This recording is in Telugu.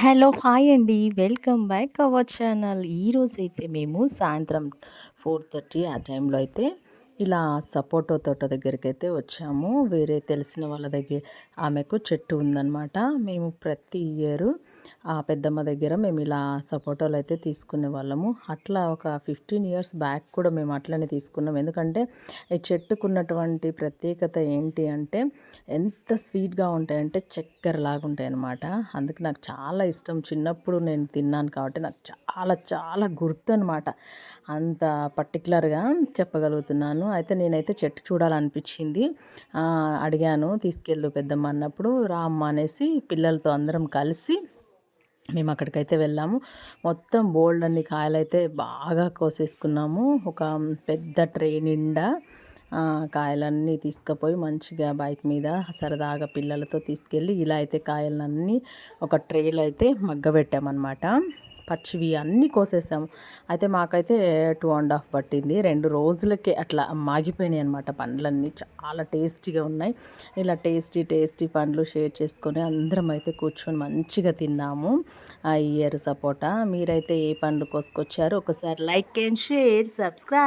హలో హాయ్ అండి. Welcome back our channel. ఈరోజు అయితే మేము సాయంత్రం ఫోర్ థర్టీ ఆ టైంలో అయితే ఇలా సపోటో తోట దగ్గరికి అయితే వచ్చాము. వేరే తెలిసిన వాళ్ళ దగ్గర ఆమెకు చెట్టు ఉందన్నమాట. మేము ప్రతి ఇయర్ ఆ పెద్దమ్మ దగ్గర మేము ఇలా సపోటాలు అయితే తీసుకునే వాళ్ళము. అట్లా ఒక ఫిఫ్టీన్ ఇయర్స్ బ్యాక్ కూడా మేము అట్లనే తీసుకున్నాం. ఎందుకంటే ఈ చెట్టుకున్నటువంటి ప్రత్యేకత ఏంటి అంటే ఎంత స్వీట్గా ఉంటాయంటే చక్కెర లాగా ఉంటాయి అన్నమాట అందుకే నాకు చాలా ఇష్టం. చిన్నప్పుడు నేను తిన్నాను కాబట్టి నాకు చాలా చాలా గుర్తు అనమాట అంత పర్టికులర్గా చెప్పగలుగుతున్నాను. అయితే నేనైతే చెట్టు చూడాలనిపించింది. అడిగాను తీసుకెళ్ళు పెద్దమ్మ అన్నప్పుడు రామ్మ అనేసి పిల్లలతో అందరం కలిసి మేము అక్కడికైతే వెళ్ళాము. మొత్తం బోల్డ్ అన్ని కాయలైతే బాగా కోసేసుకున్నాము. ఒక పెద్ద ట్రే నిండా కాయలన్నీ తీసుకుపోయి మంచిగా బైక్ మీద సరదాగా పిల్లలతో తీసుకెళ్ళి ఇలా అయితే కాయలన్నీ ఒక ట్రేలో అయితే మగ్గబెట్టామన్నమాట. పచ్చివి అన్నీ కోసేసాము. అయితే మాకైతే టూ అండ్ హాఫ్ పట్టింది. రెండు రోజులకే అట్లా మాగిపోయినాయి అనమాట పండ్లన్నీ. చాలా టేస్టీగా ఉన్నాయి. ఇలా టేస్టీ టేస్టీ పండ్లు షేర్ చేసుకొని అందరం అయితే కూర్చొని మంచిగా తిన్నాము. ఆ ఇయర్ సపోటా. మీరైతే ఏ పండ్లు కోసుకొచ్చారో ఒకసారి లైక్ అండ్ షేర్ సబ్స్క్రైబ్